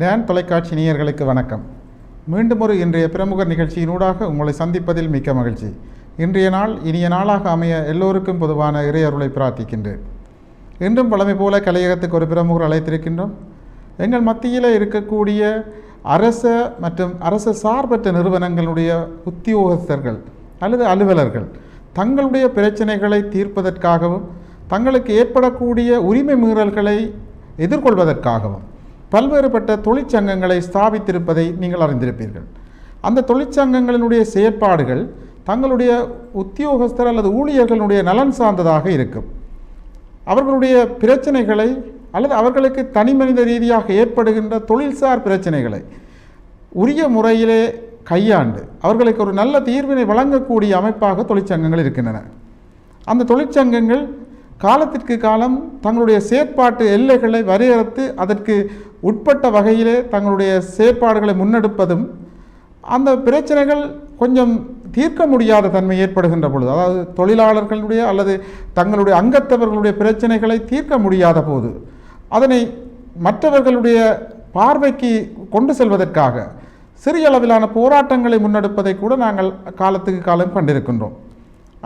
Tan தொலைக்காட்சி நேயர்களுக்கு வணக்கம். மீண்டும் ஒரு இன்றைய பிரமுக நிகழ்ச்சியினூடாக உங்களை சந்திப்பதில் மிக்க மகிழ்ச்சி. இன்றைய நாள் இனிய நாளாக அமைய எல்லோருக்கும் பொதுவான இறையருளை பிரார்த்திக்கின்றேன். இன்றும் பழமை போல கலையகத்துக்கு ஒரு பிரமுகர் அழைத்திருக்கின்றோம். எங்கள் மத்தியில் இருக்கக்கூடிய அரச மற்றும் அரச சார்பற்ற நிறுவனங்களுடைய உத்தியோகஸ்தர்கள் அல்லது அலுவலர்கள் தங்களுடைய பிரச்சனைகளை தீர்ப்பதற்காகவும் தங்களுக்கு ஏற்படக்கூடிய உரிமை மீறல்களை எதிர்கொள்வதற்காகவும் பல்வேறுபட்ட தொழிற்சங்கங்களை ஸ்தாபித்திருப்பதை நீங்கள் அறிந்திருப்பீர்கள். அந்த தொழிற்சங்கங்களினுடைய செயற்பாடுகள் தங்களுடைய உத்தியோகஸ்தர் அல்லது ஊழியர்களுடைய நலன் சார்ந்ததாக இருக்கும். அவர்களுடைய பிரச்சனைகளை அல்லது அவர்களுக்கு தனிமனித ரீதியாக ஏற்படுகின்ற தொழில்சார் பிரச்சனைகளை உரிய முறையிலே கையாண்டு அவர்களுக்கு ஒரு நல்ல தீர்வினை வழங்கக்கூடிய அமைப்பாக தொழிற்சங்கங்கள் இருக்கின்றன. அந்த தொழிற்சங்கங்கள் காலத்திற்கு காலம் தங்களுடைய செயற்பாட்டு எல்லைகளை வரையறுத்து அதற்கு உட்பட்ட வகையிலே தங்களுடைய செயற்பாடுகளை முன்னெடுப்பதும் அந்த பிரச்சனைகள் கொஞ்சம் தீர்க்க முடியாத தன்மை ஏற்படுகின்ற பொழுது அதாவது தொழிலாளர்களுடைய அல்லது தங்களுடைய அங்கத்தவர்களுடைய பிரச்சனைகளை தீர்க்க முடியாத போது அதனை மற்றவர்களுடைய பார்வைக்கு கொண்டு செல்வதற்காக சிறிய அளவிலான போராட்டங்களை முன்னெடுப்பதை கூட நாங்கள் காலத்துக்கு காலம் கண்டிருக்கின்றோம்.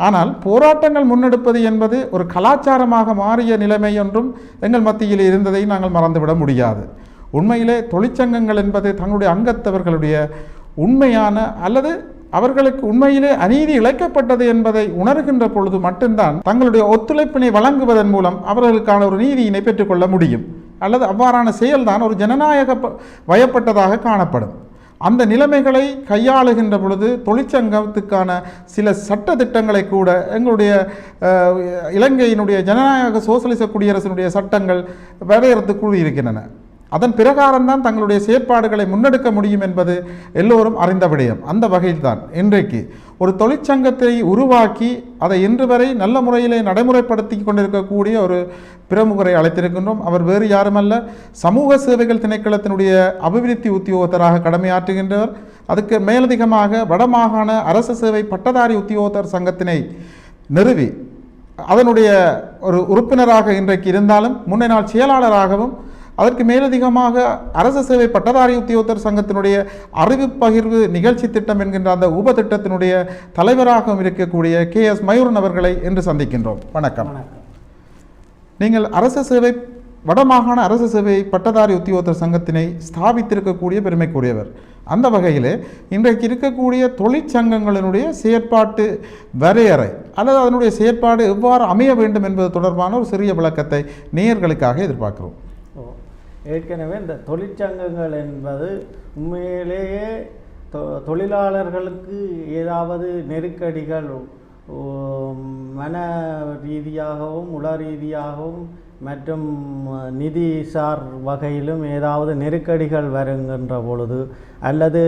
ஆனால் போராட்டங்கள் முன்னெடுப்பது என்பது ஒரு கலாச்சாரமாக மாறிய நிலைமை என்றும் எங்கள் மத்தியில் இருந்ததை நாங்கள் மறந்துவிட முடியாது. உண்மையிலே தொழிற்சங்கங்கள் என்பது தங்களுடைய அங்கத்தவர்களுடைய உண்மையான அல்லது அவர்களுக்கு உண்மையிலே அநீதி இழைக்கப்பட்டது என்பதை உணர்கின்ற பொழுது மட்டும்தான் தங்களுடைய ஒத்துழைப்பினை வழங்குவதன் மூலம் அவர்களுக்கான ஒரு நீதியினை பெற்றுக்கொள்ள முடியும். அல்லது அவ்வாறான செயல்தான் ஒரு ஜனநாயக வயப்பட்டதாக காணப்படும். அந்த நிலைமைகளை கையாளுகின்ற பொழுது தொழிற்சங்கத்துக்கான சில சட்ட திட்டங்களை கூட எங்களுடைய இலங்கையினுடைய ஜனநாயக சோசலிச குடியரசினுடைய சட்டங்கள் வரையறுத்து கூறியிருக்கின்றன. அதன் பிரகாரம்தான் தங்களுடைய செயற்பாடுகளை முன்னெடுக்க முடியும் என்பது எல்லோரும் அறிந்த விடயம். அந்த வகையில்தான் இன்றைக்கு ஒரு தொழிற்சங்கத்தை உருவாக்கி அதை இன்று வரை நல்ல முறையிலே நடைமுறைப்படுத்தி கொண்டிருக்கக்கூடிய ஒரு பிரமுகரை அழைத்திருக்கின்றோம். அவர் வேறு யாருமல்ல சமூக சேவைகள் திணைக்களத்தினுடைய அபிவிருத்தி உத்தியோகத்தராக கடமையாற்றுகின்றவர். அதுக்கு மேலதிகமாக வடமாகாண அரசு சேவை பட்டதாரி உத்தியோகத்தர் சங்கத்தினை நிறுவி அதனுடைய ஒரு உறுப்பினராக இன்றைக்கு இருந்தாலும் முன்னே நாள் செயலாளராகவும் அதற்கு மேலதிகமாக அரசு சேவை பட்டதாரி உத்தியோகத்தர் சங்கத்தினுடைய அறிவு பகிர்வு நிகழ்ச்சி திட்டம் என்கின்ற அந்த உப திட்டத்தினுடைய தலைவராகவும் இருக்கக்கூடிய கே எஸ் மயூரன் அவர்களை இன்று சந்திக்கின்றோம். வணக்கம். நீங்கள் அரசு சேவை வடமாகாண அரசு சேவை பட்டதாரி உத்தியோகத்தர் சங்கத்தினை ஸ்தாபித்திருக்கக்கூடிய பெருமைக்குரியவர். அந்த வகையிலே இன்றைக்கு இருக்கக்கூடிய தொழிற்சங்கங்களினுடைய செயற்பாட்டு வரையறை அல்லது அதனுடைய செயற்பாடு எவ்வாறு அமைய வேண்டும் என்பது தொடர்பான ஒரு சிறிய விளக்கத்தை நேயர்களுக்காக எதிர்பார்க்கிறோம். ஏற்கனவே இந்த தொழிற்சங்கங்கள் என்பது உண்மையிலேயே தொ தொழிலாளர்களுக்கு ஏதாவது நெருக்கடிகள் மன ரீதியாகவும் உள ரீதியாகவும் மற்றும் நிதி சார் வகையிலும் ஏதாவது நெருக்கடிகள் வருகின்ற பொழுது அல்லது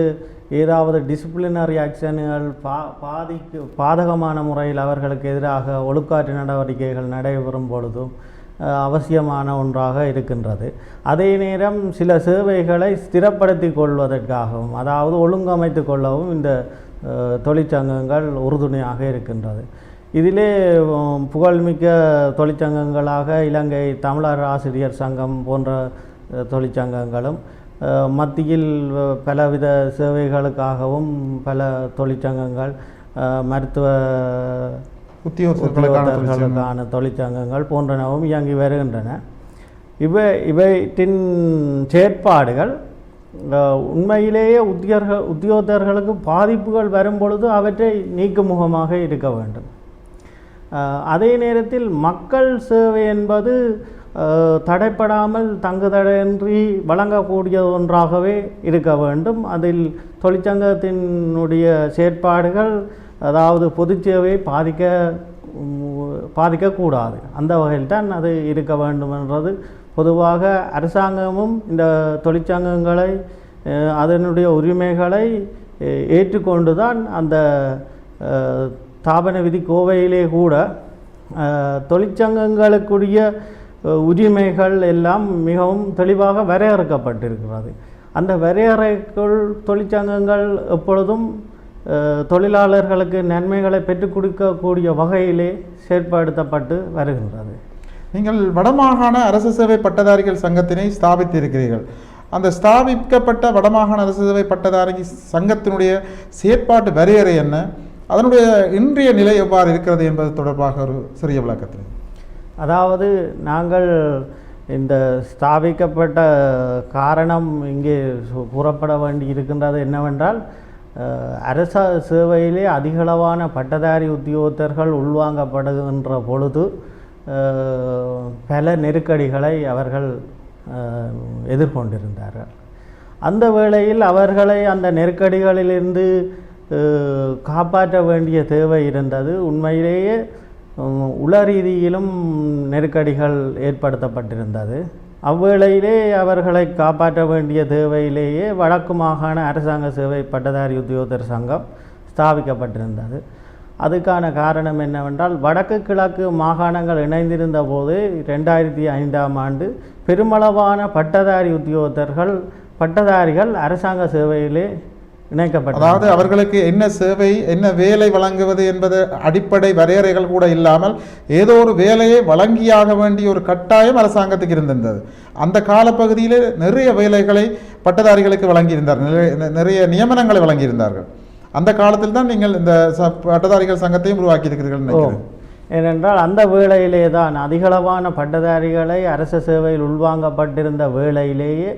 ஏதாவது டிசிப்ளினரி ஆக்ஷன்கள் பா பாதிக்கு பாதகமான முறையில் அவர்களுக்கு எதிராக ஒழுக்காற்று நடவடிக்கைகள் நடைபெறும் பொழுதும் அவசியமான ஒன்றாக இருக்கின்றது. அதே நேரம் சில சேவைகளை ஸ்திரப்படுத்தி கொள்வதற்காகவும் அதாவது ஒழுங்கமைத்து கொள்ளவும் இந்த தொழிற்சங்கங்கள் உறுதுணையாக இருக்கின்றது. இதிலே புகழ்மிக்க தொழிற்சங்கங்களாக இலங்கை தமிழர் ஆசிரியர் சங்கம் போன்ற தொழிற்சங்கங்களும் மத்தியில் பலவித சேவைகளுக்காகவும் பல தொழிற்சங்கங்கள் மருத்துவ உத்தியோகத்தர்களுக்கான தொழிற்சங்கங்கள் போன்றனவும் இயங்கி வருகின்றன. இவை இவற்றின் செயற்பாடுகள் உண்மையிலேயே உத்தியோக உத்தியோகத்தர்களுக்கு பாதிப்புகள் வரும் பொழுது அவற்றை நீக்குமுகமாக இருக்க வேண்டும். அதே நேரத்தில் மக்கள் சேவை என்பது தடைப்படாமல் தங்குதடையின்றி வழங்கக்கூடிய ஒன்றாகவே இருக்க வேண்டும். அதில் தொழிற்சங்கத்தினுடைய செயற்பாடுகள் அதாவது பொது சேவையை பாதிக்க பாதிக்கக்கூடாது. அந்த வகையில் தான் அது இருக்க வேண்டுமென்றது. பொதுவாக அரசாங்கமும் இந்த தொழிற்சங்கங்களை அதனுடைய உரிமைகளை ஏற்றுக்கொண்டு தான் அந்த தாபன விதி கோவையிலே கூட தொழிற்சங்கங்களுக்குரிய உரிமைகள் எல்லாம் மிகவும் தெளிவாக வரையறுக்கப்பட்டிருக்கிறது. அந்த வரையறைக்குள் தொழிற்சங்கங்கள் எப்பொழுதும் தொழிலாளர்களுக்கு நன்மைகளை பெற்றுக் கொடுக்கக்கூடிய வகையிலே செயற்படுத்தப்பட்டு வருகின்றது. நீங்கள் வடமாகாண அரசு சேவை பட்டதாரிகள் சங்கத்தினை ஸ்தாபித்திருக்கிறீர்கள். அந்த ஸ்தாபிக்கப்பட்ட வடமாகாண அரசு சேவை பட்டதாரி சங்கத்தினுடைய செயற்பாட்டு வரையறை என்ன? அதனுடைய இன்றைய நிலை எவ்வாறு இருக்கிறது என்பது தொடர்பாக ஒரு சிறிய விளக்கத்தில். அதாவது நாங்கள் இந்த ஸ்தாபிக்கப்பட்ட காரணம் இங்கே கூறப்பட வேண்டி இருக்கின்றது என்னவென்றால் அரச சேவையிலே அதிகளவான பட்டதாரி உத்தியோகத்தர்கள் உள்வாங்கப்படுகின்ற பொழுது பல நெருக்கடிகளை அவர்கள் எதிர்கொண்டிருந்தார்கள். அந்த வேளையில் அவர்களை அந்த நெருக்கடிகளிலிருந்து காப்பாற்ற வேண்டிய தேவை இருந்தது. உண்மையிலேயே உள ரீதியிலும் நெருக்கடிகள் ஏற்படுத்தப்பட்டிருந்தது. அவ்வேளையிலே அவர்களை காப்பாற்ற வேண்டிய தேவையிலேயே வடக்கு மாகாண அரசாங்க சேவை பட்டதாரி உத்தியோகர் சங்கம் ஸ்தாபிக்கப்பட்டிருந்தது. அதுக்கான காரணம் என்னவென்றால் வடக்கு கிழக்கு மாகாணங்கள் இணைந்திருந்த போது ரெண்டாயிரத்தி ஐந்தாம் ஆண்டு பெருமளவான பட்டதாரி உத்தியோகத்தர்கள் பட்டதாரிகள் அரசாங்க சேவையிலே இணைக்கப்பட்டனர் அதாவது அவர்களுக்கு என்ன சேவை என்ன வேலை வழங்குவது என்பது அடிப்படை வரையறைகள் கூட இல்லாமல் ஏதோ ஒரு வேலையை வழங்கியாக வேண்டிய ஒரு கட்டாயம் அரசாங்கத்துக்கு இருந்திருந்தது. அந்த காலப்பகுதியில் நிறைய வேலைகளை பட்டதாரிகளுக்கு வழங்கியிருந்தார்கள் நிறைய- நியமனங்களை வழங்கியிருந்தார்கள். அந்த காலத்தில் தான் நீங்கள் இந்த பட்டதாரிகள் சங்கத்தையும் உருவாக்கி இருக்கிறீர்கள் நினைக்கிறேன். ஏனென்றால் அந்த வேளையிலே தான் அதிகளவான பட்டதாரிகளை அரச சேவையில் உள்வாங்கப்பட்டிருந்த வேளையிலேயே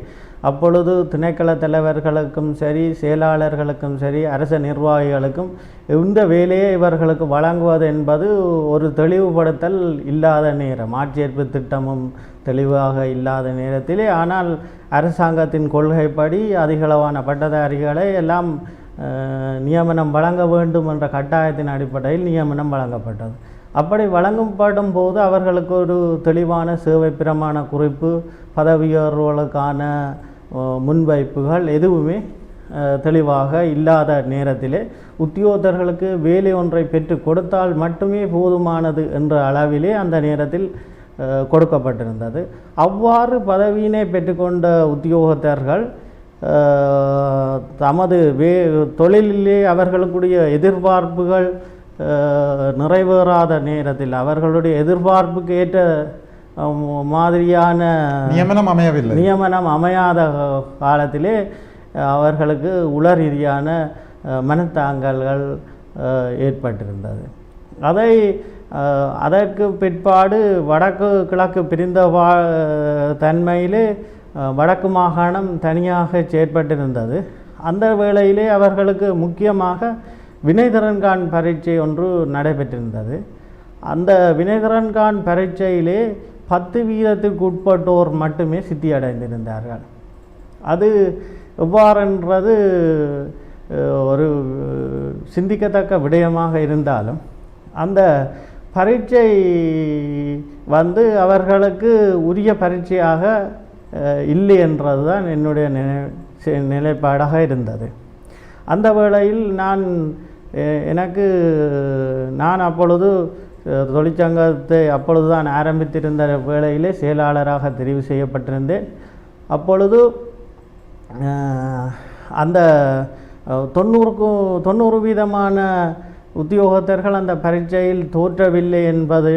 அப்பொழுது திணைக்கள தலைவர்களுக்கும் சரி செயலாளர்களுக்கும் சரி அரச நிர்வாகிகளுக்கும் இந்த வேலையை இவர்களுக்கு வழங்குவது என்பது ஒரு தெளிவுபடுத்தல் இல்லாத நேரம். ஆட்சேர்ப்பு திட்டமும் தெளிவாக இல்லாத நேரத்திலே ஆனால் அரசாங்கத்தின் கொள்கைப்படி அதிகளவான பட்டதாரிகளை எல்லாம் நியமனம் வழங்க வேண்டும் என்ற கட்டாயத்தின் அடிப்படையில் நியமனம் வழங்கப்பட்டது. அப்படி வழங்கப்படும் போது அவர்களுக்கு ஒரு தெளிவான சேவை பிரமாண குறிப்பு பதவி முன்வைப்புகள் எதுவுமே தெளிவாக இல்லாத நேரத்திலே உத்தியோகத்தர்களுக்கு வேலை ஒன்றை பெற்று கொடுத்தால் மட்டுமே போதுமானது என்ற அளவிலே அந்த நேரத்தில் கொடுக்கப்பட்டிருந்தது. அவ்வாறு பதவியினை பெற்றுக்கொண்ட உத்தியோகத்தர்கள் தமது வே தொழிலிலே அவர்களுக்குடைய எதிர்பார்ப்புகள் நிறைவேறாத நேரத்தில் அவர்களுடைய எதிர்பார்ப்புக்கு ஏற்ற மாதிரியான நியமனம் அமையவில்லை. நியமனம் அமையாத காலத்திலே அவர்களுக்கு உள ரீதியான மனத்தாங்கல்கள் ஏற்பட்டிருந்தது. அதை அதற்கு பிற்பாடு வடக்கு கிழக்கு பிரிந்த வா தன்மையிலே வடக்கு மாகாணம் தனியாக செயற்பட்டிருந்தது. அந்த வேளையிலே அவர்களுக்கு முக்கியமாக வினைத்திறன்கான் பரீட்சை ஒன்று நடைபெற்றிருந்தது. அந்த வினைத்திறன்கான் பரீட்சையிலே பத்து வீதத்திற்கு உட்பட்டோர் மட்டுமே சித்தி அடைந்திருந்தார்கள். அது எவ்வாறென்றது ஒரு சிந்திக்கத்தக்க விடயமாக இருந்தாலும் அந்த பரீட்சை வந்து அவர்களுக்கு உரிய பரீட்சையாக இல்லை என்றது தான் என்னுடைய நினை நிலைப்பாடாக இருந்தது. அந்த வேளையில் நான் எனக்கு நான் அப்பொழுது தொழிற்சங்கத்தை அப்பொழுது தான் ஆரம்பித்திருந்த வேளையிலே செயலாளராக தெரிவு செய்யப்பட்டிருந்தேன். அப்பொழுது அந்த தொண்ணூறுக்கும் தொண்ணூறு வீதமான உத்தியோகத்தர்கள் அந்த பரீட்சையில் தோற்றவில்லை என்பது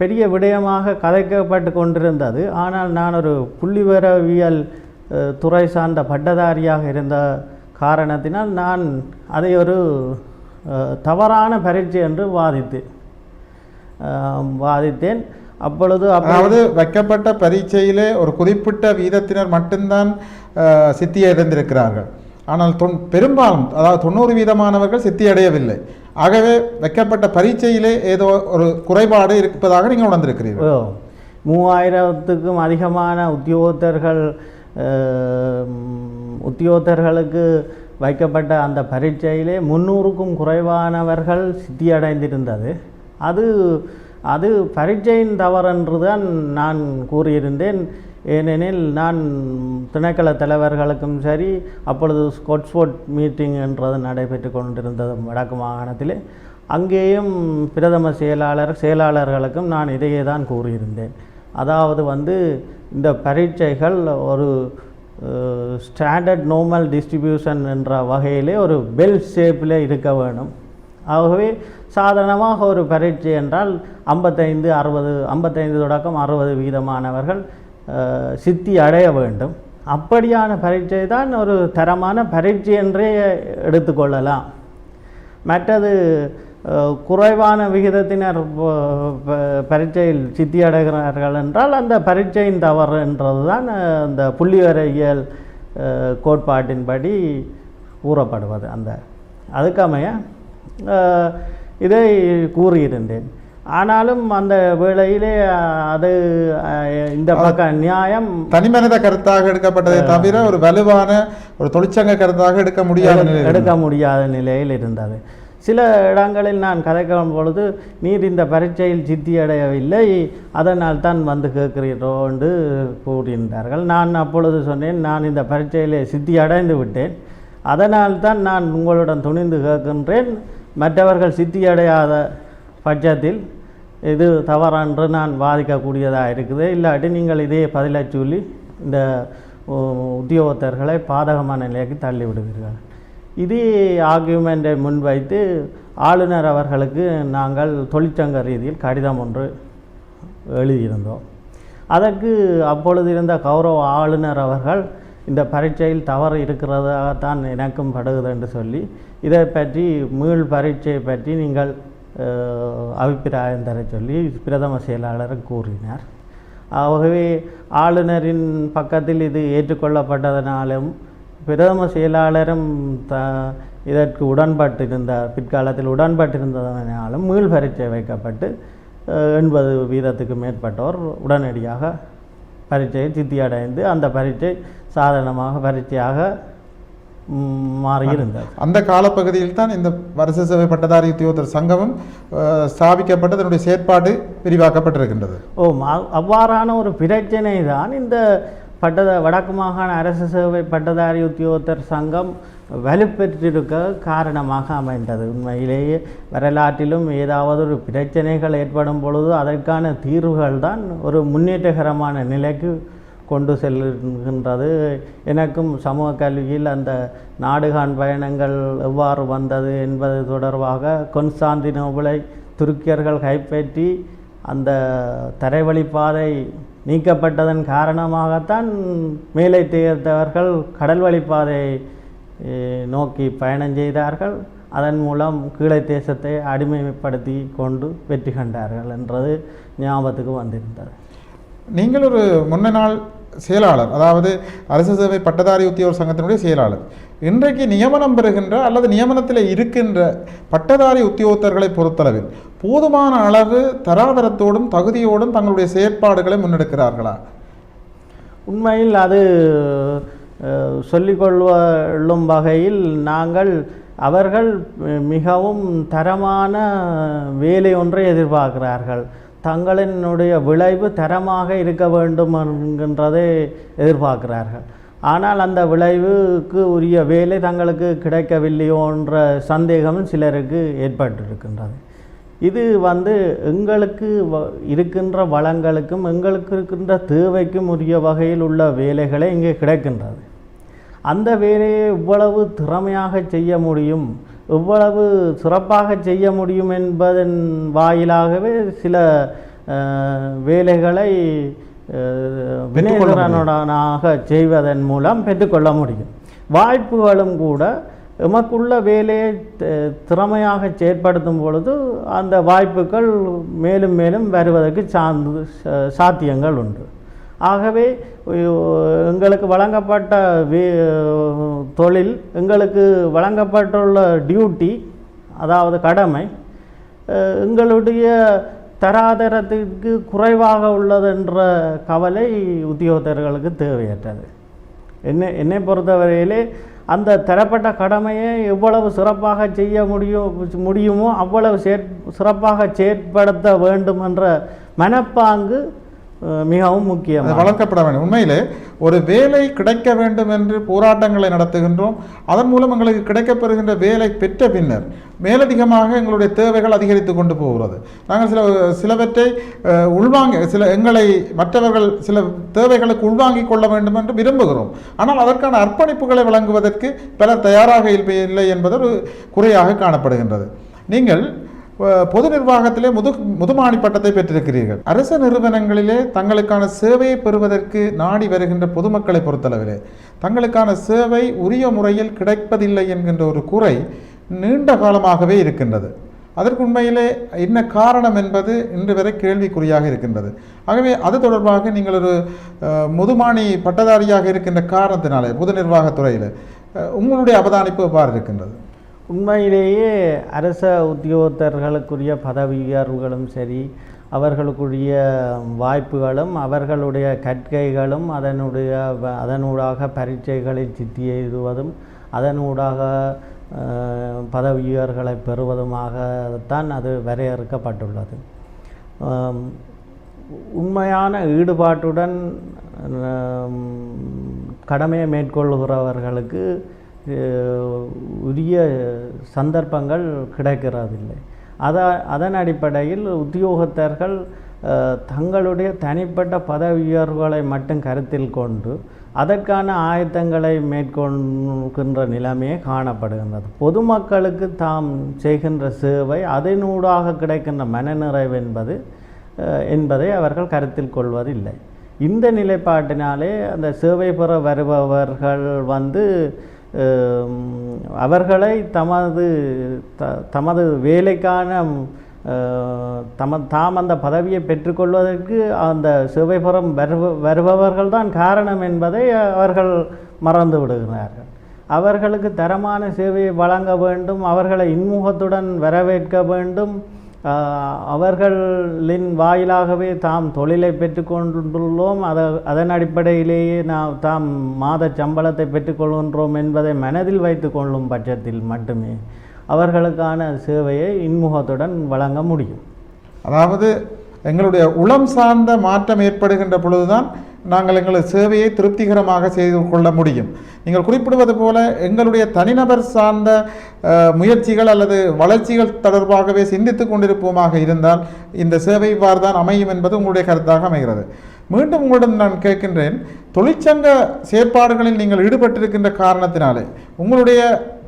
பெரிய விடயமாக கதைக்கப்பட்டு கொண்டிருந்தது. ஆனால் நான் ஒரு புள்ளிவரவியல் துறை சார்ந்த பட்டதாரியாக இருந்த காரணத்தினால் நான் அதை ஒரு தவறான பரீட்சை என்று வாதித்தேன். வாதித்தேன். அப்பொழுது அப்ப அதாவது வைக்கப்பட்ட பரீட்சையிலே ஒரு குறிப்பிட்ட வீதத்தினர் மட்டும்தான் அஹ், சித்தி அடைந்திருக்கிறார்கள் ஆனால் தொன் பெரும்பாலும் அதாவது தொண்ணூறு வீதமானவர்கள் சித்தி அடையவில்லை. ஆகவே வைக்கப்பட்ட பரீட்சையிலே ஏதோ ஒரு குறைபாடு இருப்பதாக நீங்கள் உணர்ந்திருக்கிறீர்கள். மூவாயிரத்துக்கும் அதிகமான உத்தியோகத்தர்கள் உத்தியோகத்தர்களுக்கு வைக்கப்பட்ட அந்த பரீட்சையிலே முந்நூறுக்கும் குறைவானவர்கள் சித்தியடைந்திருந்தது அது அது பரீட்சையின் தவறென்று தான் நான் கூறியிருந்தேன். ஏனெனில் நான் திணைக்கள தலைவர்களுக்கும் சரி அப்பொழுது ஸ்கொட்ஸ்போர்ட் மீட்டிங் என்றது நடைபெற்று கொண்டிருந்தது வடக்கு மாகாணத்திலே. அங்கேயும் பிரதம செயலாளர் செயலாளர்களுக்கும் நான் இதையே தான் கூறியிருந்தேன். அதாவது வந்து இந்த பரீட்சைகள் ஒரு ஸ்டாண்டர்ட் நோமல் டிஸ்ட்ரிபியூஷன் என்ற வகையிலே ஒரு பெல் ஷேப்பில் இருக்க வேணும் ஆகவே சாதாரணமாக ஒரு பரீட்சை என்றால் ஐம்பத்தைந்து அறுபது ஐம்பத்தைந்து தொடக்கம் அறுபது வீதமானவர்கள் சித்தி அடைய வேண்டும். அப்படியான பரீட்சை தான் ஒரு தரமான பரீட்சை என்றே எடுத்துக்கொள்ளலாம் மற்றது குறைவான விகிதத்தினர் ப- பரீட்சையில் சித்தி அடைகிறார்கள் என்றால் அந்த பரீட்சையின் தவறு என்றது தான் அந்த புள்ளிவரையியல் கோட்பாட்டின்படி கூறப்படுவது அந்த. அதுக்கமைய இதை கூறியிருந்தேன். ஆனாலும் அந்த வேளையிலே அது இந்த பக்க நியாயம் தனிமனித கருத்தாக எடுக்கப்பட்டதை தவிர ஒரு வலுவான ஒரு தொழிற்சங்க கருத்தாக எடுக்க முடியாத எடுக்க முடியாத நிலையில் இருந்தது. சில இடங்களில் நான் கதைக்கும் பொழுது நீர் இந்த பரீட்சையில் சித்தி அடையவில்லை அதனால் தான் வந்து கேட்கிறீரோ என்று கூறியிருந்தார்கள். நான் அப்பொழுது சொன்னேன் நான் இந்த பரீட்சையிலே சித்தி அடைந்து விட்டேன் அதனால் தான் நான் உங்களுடன் துணிந்து கேட்கின்றேன் மற்றவர்கள் சித்தி அடையாத பட்சத்தில் இது தவறென்று நான் வாதிக்கக்கூடியதாக இருக்குது. இல்லாட்டி நீங்கள் இதே பதிலை சொல்லி இந்த உத்தியோகத்தர்களை பாதகமான நிலைக்கு தள்ளிவிடுவீர்கள். இது இதே ஆர்கியூமெண்ட்டை முன்வைத்து ஆளுநர் அவர்களுக்கு நாங்கள் தொழிற்சங்க ரீதியில் கடிதம் ஒன்று எழுதியிருந்தோம். அதற்கு அப்பொழுது இருந்த கௌரவ ஆளுநர் அவர்கள் இந்த பரீட்சையில் தவறு இருக்கிறதாகத்தான் எனக்கும் படுகிறது என்று சொல்லி இதை பற்றி மீள் பரீட்சையை பற்றி நீங்கள் அபிப்பிராயம் தர சொல்லி பிரதம செயலாளர் கூறினார். ஆகவே ஆளுநரின் பக்கத்தில் இது ஏற்றுக்கொள்ளப்பட்டதனாலும் பிரதம செயலாளரும் த இதற்கு உடன்பட்டிருந்த பிற்காலத்தில் உடன்பட்டிருந்ததனாலும் மீள் பரீட்சை வைக்கப்பட்டு எண்பது வீதத்துக்கு மேற்பட்டோர் உடனடியாக பரீட்சையை சித்தியடைந்து அந்த பரீட்சை சாதாரணமாக பரீட்சையாக மாறியிருந்தது. அந்த காலப்பகுதியில் தான் இந்த அரசு சேவை பட்டதாரி உத்தியோகத்தர் சங்கமும் ஸ்தாபிக்கப்பட்டு அதனுடைய செயற்பாடு விரிவாக்கப்பட்டிருக்கின்றது. ஓ அவ்வாறான ஒரு பிரச்சனை தான் இந்த பட்டத வடக்கு மாகாண அரசு சேவை பட்டதாரி உத்தியோகத்தர் சங்கம் வலுப்பெற்றிருக்க காரணமாக அமைந்தது. உண்மையிலேயே வரலாற்றிலும் ஏதாவது ஒரு பிரச்சனைகள் ஏற்படும் பொழுது அதற்கான தீர்வுகள் தான் ஒரு முன்னேற்றகரமான நிலைக்கு கொண்டு செல்கின்றது. எனக்கும் சமூக கல்வியில் அந்த நாடுகான் பயணங்கள் எவ்வாறு வந்தது என்பது தொடர்பாக கொன்ஸ்டாந்தினோபிளை துருக்கியர்கள் கைப்பற்றி அந்த தரைவழிப்பாதை நீக்கப்பட்டதன் காரணமாகத்தான் மேலை தேர்ந்தவர்கள் கடல் வழிப்பாதையை நோக்கி பயணம் செய்தார்கள். அதன் மூலம் கீழே தேசத்தை அடிமைப்படுத்தி கொண்டு வெற்றி கண்டார்கள் என்றது ஞாபகத்துக்கு வந்திருந்தது. நீங்கள் ஒரு முன்ன நாள் செயலாளர் அதாவது அரசு சேவை பட்டதாரி உத்தியோகர் சங்கத்தினுடைய செயலாளர். இன்றைக்கு நியமனம் பெறுகின்ற அல்லது நியமனத்தில் இருக்கின்ற பட்டதாரி உத்தியோகத்தர்களை பொறுத்தளவில் போதுமான அளவு தராதரத்தோடும் தகுதியோடும் தங்களுடைய செயற்பாடுகளை முன்னெடுக்கிறார்களா? உண்மையில் அது சொல்லிக்கொள்ளும் வகையில் நாங்கள் அவர்கள் மிகவும் தரமான வேலை ஒன்றை எதிர்பார்க்கிறார்கள். தங்களினுடைய விளைவு தரமாக இருக்க வேண்டும் என்கின்றதை எதிர்பார்க்கிறார்கள். ஆனால் அந்த விளைவுக்கு உரிய வேலை தங்களுக்கு கிடைக்கவில்லையோன்ற சந்தேகமும் சிலருக்கு ஏற்பட்டிருக்கின்றது. இது வந்து எங்களுக்கு வ- இருக்கின்ற வளங்களுக்கும் எங்களுக்கு இருக்கின்ற தேவைக்கும் உரிய வகையில் உள்ள வேலைகளை இங்கே கிடைக்கின்றது. அந்த வேலையை இவ்வளவு திறமையாக செய்ய முடியும் இவ்வளவு சிறப்பாக செய்ய முடியும் என்பதன் வாயிலாகவே சில வேலைகளை அஹ், செய்வதன் மூலம் பெற்றுக்கொள்ள முடியும். வாய்ப்புகளும் கூட எமக்குள்ள வேலையை திறமையாக செயற்படுத்தும் பொழுது அந்த வாய்ப்புகள் மேலும் மேலும் வருவதற்கு சார்ந்து சாத்தியங்கள் உண்டு. ஆகவே எங்களுக்கு வழங்கப்பட்ட வே தொழில் எங்களுக்கு வழங்கப்பட்டுள்ள டியூட்டி அதாவது கடமை எங்களுடைய தராதரத்திற்கு குறைவாக உள்ளதென்ற கவலை உத்தியோகத்தர்களுக்கு தேவையற்றது. என்னை என்னை பொறுத்தவரையிலே அந்த தரப்பட்ட கடமையை எவ்வளவு சிறப்பாக செய்ய முடியும் முடியுமோ அவ்வளவு சேற் சிறப்பாக செயற்படுத்த வேண்டும் என்ற மனப்பாங்கு மிகவும் அது முக்கியம் வளர்க்கப்பட வேண்டும். உண்மையிலே ஒரு வேலை கிடைக்க வேண்டும் என்று போராட்டங்களை நடத்துகின்றோம். அதன் மூலம் எங்களுக்கு கிடைக்கப்பெறுகின்ற வேலை பெற்ற பின்னர் மேலதிகமாக எங்களுடைய தேவைகள் அதிகரித்து கொண்டு போகிறது. நாங்கள் சில சிலவற்றை உள்வாங்க சில எங்களை மற்றவர்கள் சில தேவைகளுக்கு உள்வாங்கிக் கொள்ள வேண்டும் என்று விரும்புகிறோம். ஆனால் அதற்கான அர்ப்பணிப்புகளை வழங்குவதற்கு பலர் தயாராக இல்லை இல்லை என்பது ஒரு குறையாக காணப்படுகின்றது. நீங்கள் பொது நிர்வாகத்திலே முது முதுமாணி பட்டத்தை பெற்றிருக்கிறீர்கள். அரசு நிறுவனங்களிலே தங்களுக்கான சேவையை பெறுவதற்கு நாடி வருகின்ற பொதுமக்களை பொறுத்தளவிலே தங்களுக்கான சேவை உரிய முறையில் கிடைப்பதில்லை என்கின்ற ஒரு குறை நீண்ட காலமாகவே இருக்கின்றது. அதற்கு உண்மையிலே என்ன காரணம் என்பது இன்று வரை கேள்விக்குறியாக இருக்கின்றது. ஆகவே அது தொடர்பாக நீங்கள் ஒரு முதுமானி முதுமாணி பட்டதாரியாக இருக்கின்ற காரணத்தினாலே பொது நிர்வாகத்துறையில் துறையில் உங்களுடைய அவதானிப்பு எவ்வாறு இருக்கின்றது? உண்மையிலேயே அரச உத்தியோகத்தர்களுக்குரிய பதவி உயர்வுகளும் சரி அவர்களுக்குரிய வாய்ப்புகளும் அவர்களுடைய கற்கைகளும் அதனுடைய அதனூடாக பரீட்சைகளை சித்தி எழுதுவதும் அதனூடாக அஹ், பதவி உயர்வுகளை பெறுவதுமாகத்தான் அது வரையறுக்கப்பட்டுள்ளது. உண்மையான ஈடுபாட்டுடன் கடமையை மேற்கொள்கிறவர்களுக்கு உரிய சந்தர்ப்பங்கள் கிடைக்கிறதில்லை. அத அதன் அடிப்படையில் உத்தியோகத்தர்கள் தங்களுடைய தனிப்பட்ட பதவி உயர்வுகளை மட்டும் கருத்தில் கொண்டு அதற்கான ஆயத்தங்களை மேற்கொள்கின்ற நிலைமையே காணப்படுகின்றது. பொதுமக்களுக்கு தாம் செய்கின்ற சேவை அதனூடாக கிடைக்கின்ற மனநிறைவு என்பது என்பதை அவர்கள் கருத்தில் கொள்வதில்லை. இந்த நிலைப்பாட்டினாலே அந்த சேவை பெற வருபவர்கள் வந்து அவர்களை தமது த தமது வேலைக்கான தம தாம் அந்த பதவியை பெற்றுக்கொள்வதற்கு அந்த சேவை வரு வருப வருபவர்கள் தான் காரணம் என்பதை அவர்கள் மறந்து விடுகிறார்கள். அவர்களுக்கு தரமான சேவையை வழங்க வேண்டும் அவர்களை இன்முகத்துடன் வரவேற்க வேண்டும். அவர்களின் வாயிலாகவே தாம் தொழிலை பெற்றுக்கொண்டுள்ளோம். அத அதன் அடிப்படையிலேயே நாம் தாம் மாத சம்பளத்தை பெற்றுக்கொள்கின்றோம் என்பதை மனதில் வைத்து கொள்ளும் பட்சத்தில் மட்டுமே அவர்களுக்கான சேவையை இன்முகத்துடன் வழங்க முடியும். அதாவது எங்களுடைய உளம் சார்ந்த மாற்றம் ஏற்படுகின்ற பொழுதுதான் நாங்கள் எங்களது சேவையை திருப்திகரமாக செய்து கொள்ள முடியும். நீங்கள் குறிப்பிடுவது போல எங்களுடைய தனிநபர் சார்ந்த முயற்சிகள் அல்லது வளர்ச்சிகள் தொடர்பாகவே சிந்தித்து கொண்டிருப்போமாக இருந்தால் இந்த சேவை இவ்வாறு தான் அமையும் என்பது உங்களுடைய கருத்தாக அமைகிறது. மீண்டும் உங்களிடம் நான் கேட்கின்றேன் தொழிற்சங்க செயற்பாடுகளில் நீங்கள் ஈடுபட்டிருக்கின்ற காரணத்தினாலே உங்களுடைய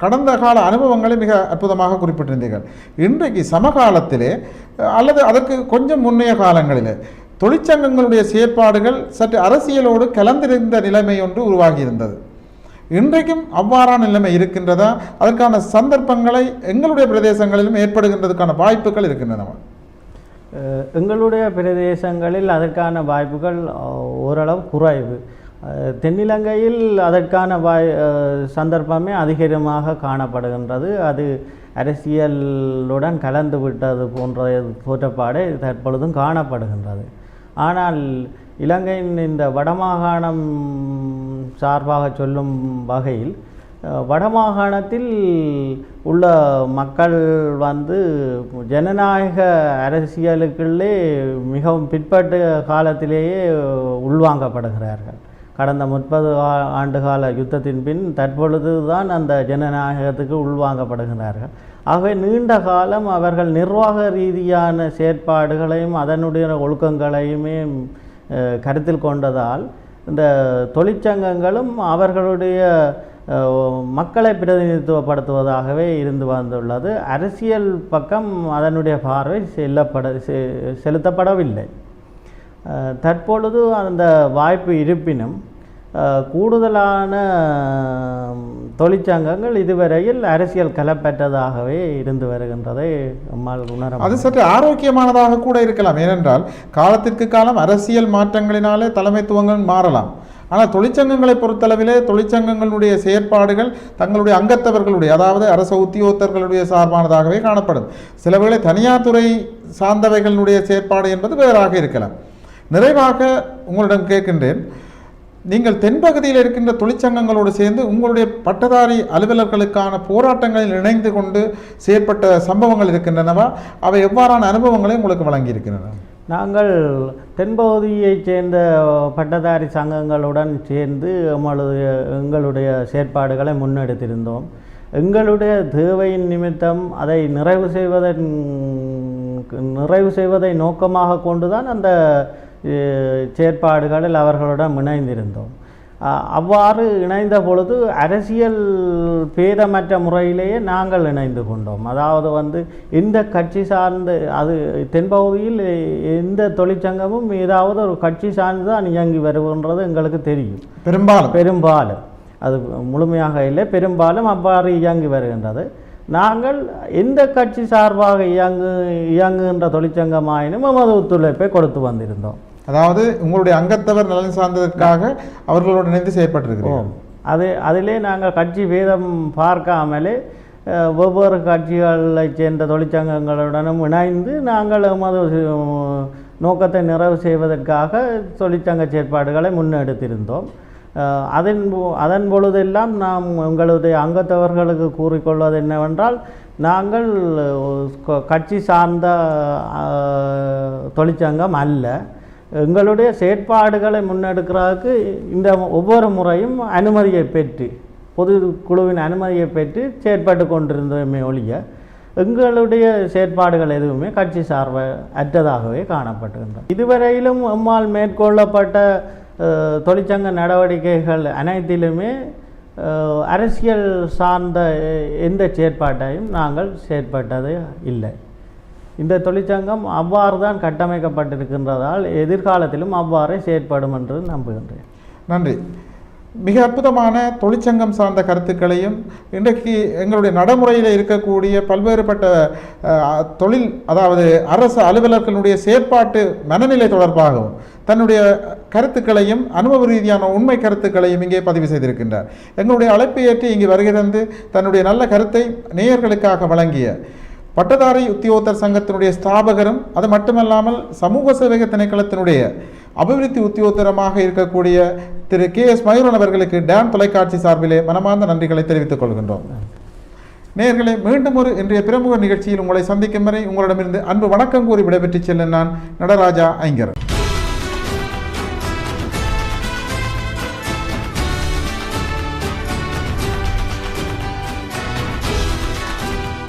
கடந்த கால அனுபவங்களை மிக அற்புதமாக குறிப்பிட்டிருந்தீர்கள். இன்றைக்கு சமகாலத்திலே அல்லது அதற்கு கொஞ்சம் முன்னைய காலங்களிலே தொழிற்சங்கங்களுடைய செயற்பாடுகள் சற்று அரசியலோடு கலந்திருந்த நிலைமை ஒன்று உருவாகியிருந்தது இன்றைக்கும் அவ்வாறான நிலைமை இருக்கின்றதா? அதற்கான சந்தர்ப்பங்களை எங்களுடைய பிரதேசங்களிலும் ஏற்படுகின்றதுக்கான வாய்ப்புகள் இருக்கின்றன. எங்களுடைய பிரதேசங்களில் அதற்கான வாய்ப்புகள் ஓரளவு குறைவு. தென்னிலங்கையில் அதற்கான வாய் சந்தர்ப்பமே அதிகமாக காணப்படுகின்றது. அது அரசியலுடன் கலந்து விட்டது போன்ற தோற்றப்பாடு தற்பொழுதும் காணப்படுகின்றது. ஆனால் இலங்கையின் இந்த வடமாகாணம் சார்பாக சொல்லும் வகையில் வடமாகாணத்தில் உள்ள மக்கள் வந்து ஜனநாயக அரசியலுக்குள்ளே மிகவும் பிற்பட்ட காலத்திலேயே உள்வாங்கப்படுகிறார்கள். கடந்த முப்பது ஆண்டுகால யுத்தத்தின் பின் தற்பொழுது தான் அந்த ஜனநாயகத்துக்கு உள்வாங்கப்படுகிறார்கள். ஆகவே நீண்ட காலம் அவர்கள் நிர்வாக ரீதியான செயற்பாடுகளையும் அதனுடைய ஒழுக்கங்களையுமே கருத்தில் கொண்டதால் இந்த தொழிற்சங்கங்களும் அவர்களுடைய மக்களை பிரதிநிதித்துவப்படுத்துவதாகவே இருந்து வந்துள்ளது. அரசியல் பக்கம் அதனுடைய பார்வை செல்லப்பட செ- செலுத்தப்படவில்லை. தற்பொழுது அந்த வாய்ப்பு இருப்பினும் கூடுதலான தொழிற்சங்கங்கள் இதுவரையில் அரசியல் கலப்பற்றதாகவே இருந்து வருகின்றதை நம்மால் உணர அது சற்று ஆரோக்கியமானதாக கூட இருக்கலாம். ஏனென்றால் காலத்திற்கு காலம் அரசியல் மாற்றங்களினாலே தலைமைத்துவங்கள் மாறலாம். ஆனால் தொழிற்சங்கங்களை பொறுத்தளவிலே தொழிற்சங்கங்களுடைய செயற்பாடுகள் தங்களுடைய அங்கத்தவர்களுடைய அதாவது அரச உத்தியோகத்தர்களுடைய சார்பானதாகவே காணப்படும். சில வேளை தனியார் துறை சார்ந்தவைகளுடைய செயற்பாடு என்பது வேறாக இருக்கலாம். நிறைவாக உங்களிடம் கேட்கின்றேன். நீங்கள் தென்பகுதியில் இருக்கின்ற தொழிற்சங்கங்களோடு சேர்ந்து உங்களுடைய பட்டதாரி அலுவலர்களுக்கான போராட்டங்களில் இணைந்து கொண்டு செயற்பட்ட சம்பவங்கள் இருக்கின்றனவா? அவை எவ்வாறான அனுபவங்களை உங்களுக்கு வழங்கியிருக்கின்றன? நாங்கள் தென்பகுதியைச் சேர்ந்த பட்டதாரி சங்கங்களுடன் சேர்ந்து எங்களுடைய எங்களுடைய செயற்பாடுகளை முன்னெடுத்திருந்தோம். எங்களுடைய தேவையின் நிமித்தம் அதை நிறைவு செய்வதன் நிறைவு செய்வதை நோக்கமாக கொண்டுதான் அந்த செயற்பாடுகளில் அவர்களுடன் இணைந்திருந்தோம். அவ்வாறு இணைந்த பொழுது அரசியல் பேதமற்ற முறையிலேயே நாங்கள் இணைந்து கொண்டோம். அதாவது வந்து எந்த கட்சி சார்ந்த அது தென்பகுதியில் எந்த தொழிற்சங்கமும் ஏதாவது ஒரு கட்சி சார்ந்து தான் இயங்கி வருகின்றது எங்களுக்கு தெரியும். பெரும்பாலும். பெரும்பாலும். அது முழுமையாக இல்லை. பெரும்பாலும் அவ்வாறு இயங்கி வருகின்றது. நாங்கள் எந்த கட்சி சார்பாக இயங்கு இயங்குகின்ற தொழிற்சங்கமாயினும் எமது ஒத்துழைப்பை கொடுத்து வந்திருந்தோம். அதாவது உங்களுடைய அங்கத்தவர் நலன் சார்ந்ததற்காக அவர்களோடு இணைந்து செயற்பட்டிருக்கிறோம் அது அதிலே நாங்கள் கட்சி வீதம் பார்க்காமலே ஒவ்வொரு கட்சிகளைச் சேர்ந்த தொழிற்சங்கங்களுடனும் இணைந்து நாங்கள் எமது நோக்கத்தை நிறைவு செய்வதற்காக தொழிற்சங்க செயற்பாடுகளை முன்னெடுத்திருந்தோம். அதன் அதன் பொழுதெல்லாம் நாம் எங்களுடைய அங்கத்தவர்களுக்கு கூறிக்கொள்வது என்னவென்றால் நாங்கள் கட்சி சார்ந்த தொழிற்சங்கம் அல்ல. எங்களுடைய செயற்பாடுகளை முன்னெடுக்கிறதுக்கு இந்த ஒவ்வொரு முறையும் அனுமதியை பெற்று பொது குழுவின் அனுமதியை பெற்று செயற்பட்டு கொண்டிருந்தோமே ஒழிய எங்களுடைய செயற்பாடுகள் எதுவுமே கட்சி சார்ப அற்றதாகவே காணப்பட்டுகின்றன இதுவரையிலும் அம்மால் மேற்கொள்ளப்பட்ட தொழிற்சங்க நடவடிக்கைகள் அனைத்திலுமே அரசியல் சார்ந்த எந்த செயற்பாட்டையும் நாங்கள் செயற்பட்டது இல்லை. இந்த தொழிற்சங்கம் அவ்வாறு தான் கட்டமைக்கப்பட்டிருக்கின்றதால் எதிர்காலத்திலும் அவ்வாறே செயற்படும் என்று நம்புகின்றேன். நன்றி. மிக அற்புதமான தொழிற்சங்கம் சார்ந்த கருத்துக்களையும் இன்றைக்கு எங்களுடைய நடைமுறையில் இருக்கக்கூடிய பல்வேறுபட்ட தொழில் அதாவது அரசு அலுவலர்களுடைய செயற்பாட்டு மனநிலை தொடர்பாகவும் தன்னுடைய கருத்துக்களையும் அனுபவ ரீதியான உண்மை கருத்துக்களையும் இங்கே பதிவு செய்திருக்கின்றார். எங்களுடைய அழைப்பு ஏற்று இங்கே வருகிறது தன்னுடைய நல்ல கருத்தை நேயர்களுக்காக வழங்கிய பட்டதாரி உத்தியோகத்தர் சங்கத்தினுடைய ஸ்தாபகரும் அது மட்டுமல்லாமல் சமூக சேவை திணைக்களத்தினுடைய அபிவிருத்தி உத்தியோகத்தரமாக இருக்கக்கூடிய திரு கே எஸ் மயூரன் அவர்களுக்கு டான் தொலைக்காட்சி சார்பிலே மனமார்ந்த நன்றிகளை தெரிவித்துக் கொள்கின்றோம். நேர்களை மீண்டும் ஒரு இன்றைய பிரமுக நிகழ்ச்சியில் உங்களை சந்திக்கும் வரை உங்களிடமிருந்து அன்பு வணக்கம் கூறி விடைபெற்று செல்லும் நான் நடராஜா ஐங்கர்.